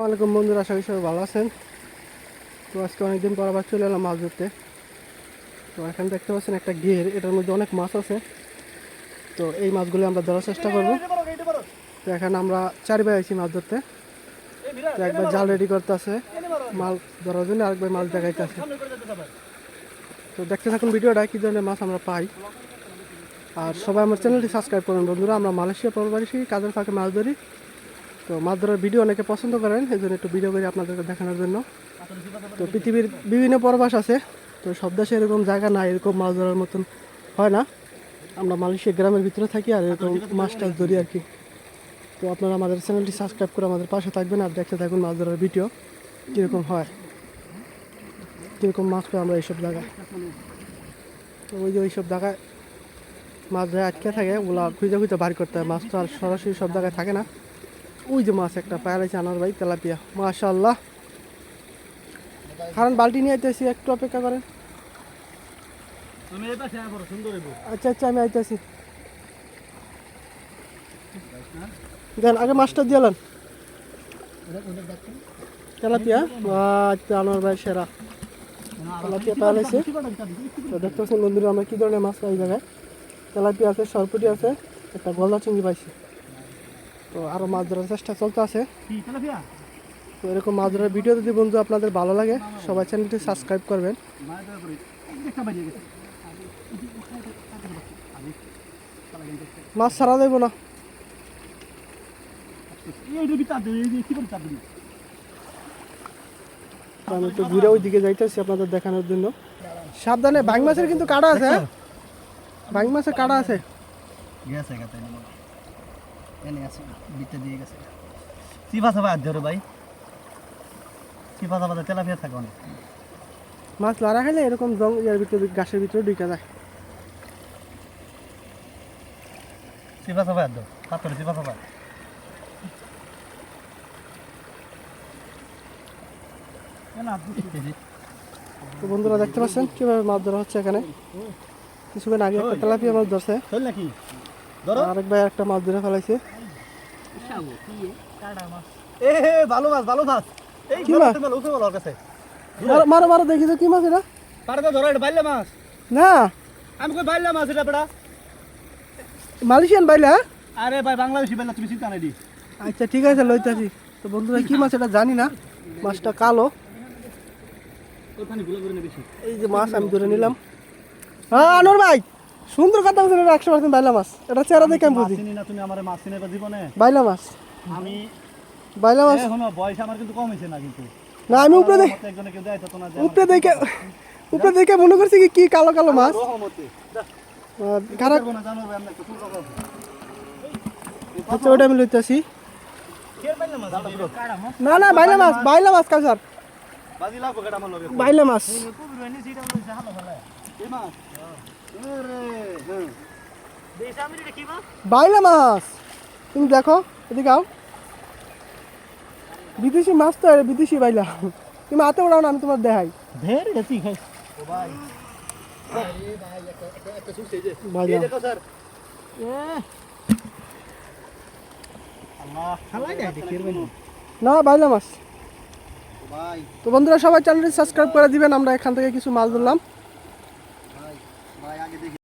ওয়ালাইকুম বন্ধুরা, আশা করি সবাই ভালো আছেন। তো আজকে অনেকদিন পর আবার চলে এলাম মাছ ধরতে। তো এখানে দেখতে পাচ্ছেন একটা গের, এটার মধ্যে অনেক মাছ আছে। তো এই মাছগুলো আমরা ধরার চেষ্টা করব। তো এখানে আমরা চার ভাই আছি মাছ ধরতে। তো একবার জাল রেডি করতে আছে মাল ধরার জন্য আরেকবার মাছ দেখাইতে আছে তো দেখতে থাকুন ভিডিওটা, কী ধরনের মাছ আমরা পাই। আর সবাই আমার চ্যানেলটি সাবস্ক্রাইব করুন বন্ধুরা, আমরা মালয়েশিয়া প্রবাসী কাজের ফাঁকে মাছ ধরি। তো মাছ ধরার ভিডিও অনেকে পছন্দ করেন এই জন্য একটু ভিডিও করে আপনাদেরকে দেখানোর জন্য। তো পৃথিবীর বিভিন্ন পরবাস আছে, তো সব দেশে এরকম জায়গা নাই, এরকম মাছ ধরার মতন হয় না। আমরা মালয়েশিয়া গ্রামের ভিতরে থাকি আর এরকম মাছ টাছ ধরি আর কি। তো আপনারা আমাদের চ্যানেলটি সাবস্ক্রাইব করে আমাদের পাশে থাকবেন আর দেখতে থাকুন মাছ ধরার ভিডিও, কীরকম হয়, কীরকম মাছ পাই আমরা এইসব জায়গায়। তো ওই যে ওইসব জায়গায় মাছ যায় আটকে থাকে, ওগুলা খুঁজে খুঁজে বার করতে হয়, মাছ তো আর সরাসরি সব জায়গায় থাকে না। ওই যে মাছ একটা পায়া রয়েছে আনার ভাই তেলাপিয়া। মাশাল্লাহ কারণ বালতি নিয়ে আইতেছি একটু অপেক্ষা করেন। আচ্ছা আচ্ছা আমি আইতেছি। দেন আগে মাছটা দিয়ালেন তেলাপিয়া? আচ্ছা আনোয়ার ভাই সেরা। তেলাপিয়া তো দেখতে পাচ্ছেন বন্ধুরা আমরা কী ধরনের মাছ পাই জায়গায়? তেলাপিয়া আছে সরপুটি আছে একটা গলদা চিংড়ি পাইছি। তো আরও মাছ ধরার চেষ্টা চলতে আছে। তো এরকম মাছ ধরার ভিডিও যদি বন্ধু আপনাদের ভালো লাগে সবাই চ্যানেলটি সাবস্ক্রাইব করবেন। মাছ ছাড়া দেবো না। আমি একটু ঘুরে ওই দিকে যাইতেছি আপনাদের দেখানোর জন্য। সাবধানে বাং মাছের কিন্তু কাটা আছে হ্যাঁ? বাং মাছের কাটা আছে। গেছে। এনে আছে বিটটা দিয়ে গেছে। আদ ধরো ভাই? তেলাপিয়া থাকে অনেক। মাছ লড়া খেলে এরকম জং ইয়ার ভিতরে গাছের ভিতরে ঢুকে যায়। আদ ধর পাথর তো বন্ধুরা দেখতে পাচ্ছেন কীভাবে মাছ ধরা হচ্ছে এখানে? কিছুক্ষণ আগে একটা তেলাপিয়া মাছ ধরছে। চল নাকি? ধরো। আরেক ভাই একটা মাছ ধরে ফেলাইছে। এ ভালো মাছ ভালো মাছ। এই কি মাছ? মাছ উঠে বলো কাছে। মারো- মারো মারো দেখি তো কি মাছ এটা। পারবে ধরো এটা বাইলে মাছ। না। আমি কই বাইলে মাছ এটা মালয়েশিয়ান বাইলা আরে ভাই বাংলাদেশি বাইলে তুমি চিন্তা নাই দি। আচ্ছা ঠিক আছে লইতাছি। তো বন্ধুরা কি মাছ এটা জানি না। মাছটা কালো। এই যে মাছ আমি ধরে নিলাম। হ্যাঁ আনোর ভাই! সুন্দর কথা বলছেন এটা একশো পার্সেন্ট বাইলা মাছ। এটা চেহারা দেখে আমি মাছ বুঝি না তুমি আমার মাছ চিনে জীবনে? বাইলা মাছ। আমি বাইলা মাছ। এখনও বয়স আমার কিন্তু কম হয়েছে না কিন্তু। না আমি উপরে দেখ একজনে কেউ দেয় তো না উপরে দেখে উপরে দেখে মনে করছি কি কি কালো কালো মাছ। খারাপ আচ্ছা ওটা আমি না না মাছ মাছ বাইলা মাছ? বাইলা মাছ। তুমি দেখো এদিকে আও। বিদেশি মাছ তো বিদেশি বাইলা। তুমি হাতে ওড়াও না আমি তোমার দেখাই। গেছি খাই। না বাইলা মাছ। তো বন্ধুরা সবাই চ্যানেলটি সাবস্ক্রাইব করে দিবেন আমরা এখান থেকে কিছু মাছ ধরলাম।